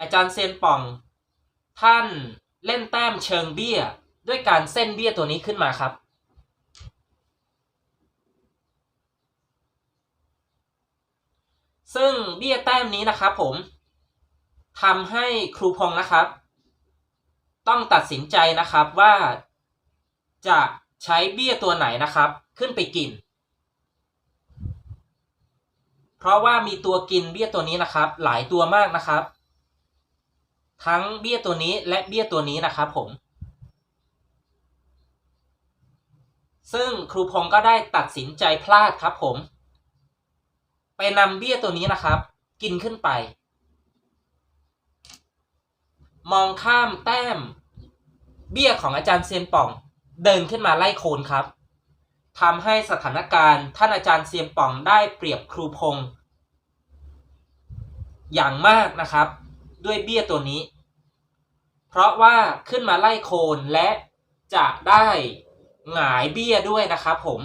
อาจารย์เซียนป่อง ท่านเล่นแต้มเชิงเบี้ย ด้วยการเส้นเบี้ยตัวนี้ขึ้นมาครับ ซึ่งเบี้ยแต้มนี้นะครับผมทำให้ครูพงนะครับ ต้องตัดสินใจนะครับว่าจะใช้เบี้ยตัวไหนนะครับ ขึ้นไปกิน เพราะว่ามีตัวกินเบี้ยตัวนี้นะครับ หลายตัวมากนะครับ ทั้งเบี้ยตัวนี้และเบี้ยตัวนี้นะครับผม ซึ่งครูพงก็ได้ตัดสินใจพลาดครับผม ไปนำเบี้ยตัวนี้นะครับ กินขึ้นไป มองข้ามแต้ม เบี้ยของอาจารย์เซียนป่อง เดินขึ้นมาไล่โคนครับทำให้สถานการณ์ท่านอาจารย์เซียนป่องได้เปรียบครูพง อย่างมากนะครับ ด้วยเบี้ยตัวนี้ เพราะว่าขึ้นมาไล่โคนและจะได้หงายเบี้ยด้วยนะครับผม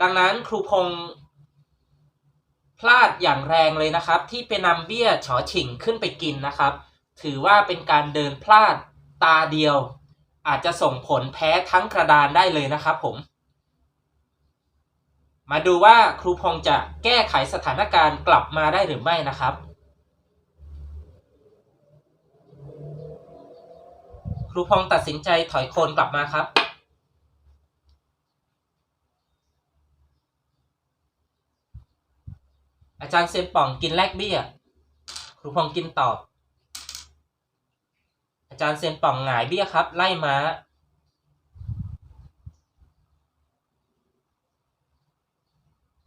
ดังนั้นครูพงพลาดอย่างแรงเลยนะครับ ที่ไปนำเบี้ยฉอฉิงขึ้นไปกินนะครับ ถือว่าเป็นการเดินพลาดตาเดียว อาจจะส่งผลแพ้ทั้งกระดานได้เลยนะครับผม มาดูว่าครูพงจะแก้ไขสถานการณ์กลับมาได้หรือไม่นะครับ ครูพงตัดสินใจถอยโคนกลับมาครับ อาจารย์เซมป่องกินแลกเบี้ย ครูพงกินตอบ อาจารย์เซนป่องหงายเบี้ยครับ ไล่ม้า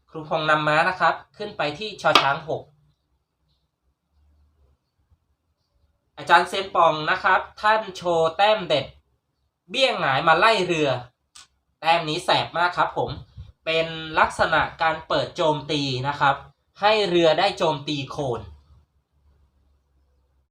ครูพงนำม้านะครับ ขึ้นไปที่ชอช้างหก อาจารย์เซนปองนะครับ ท่านโชว์แต้มเด็ด เบี้ยงหงายมาไล่เรือ แต้มนี้แสบมากครับผม เป็นลักษณะการเปิดโจมตีนะครับ ให้เรือได้โจมตีโคน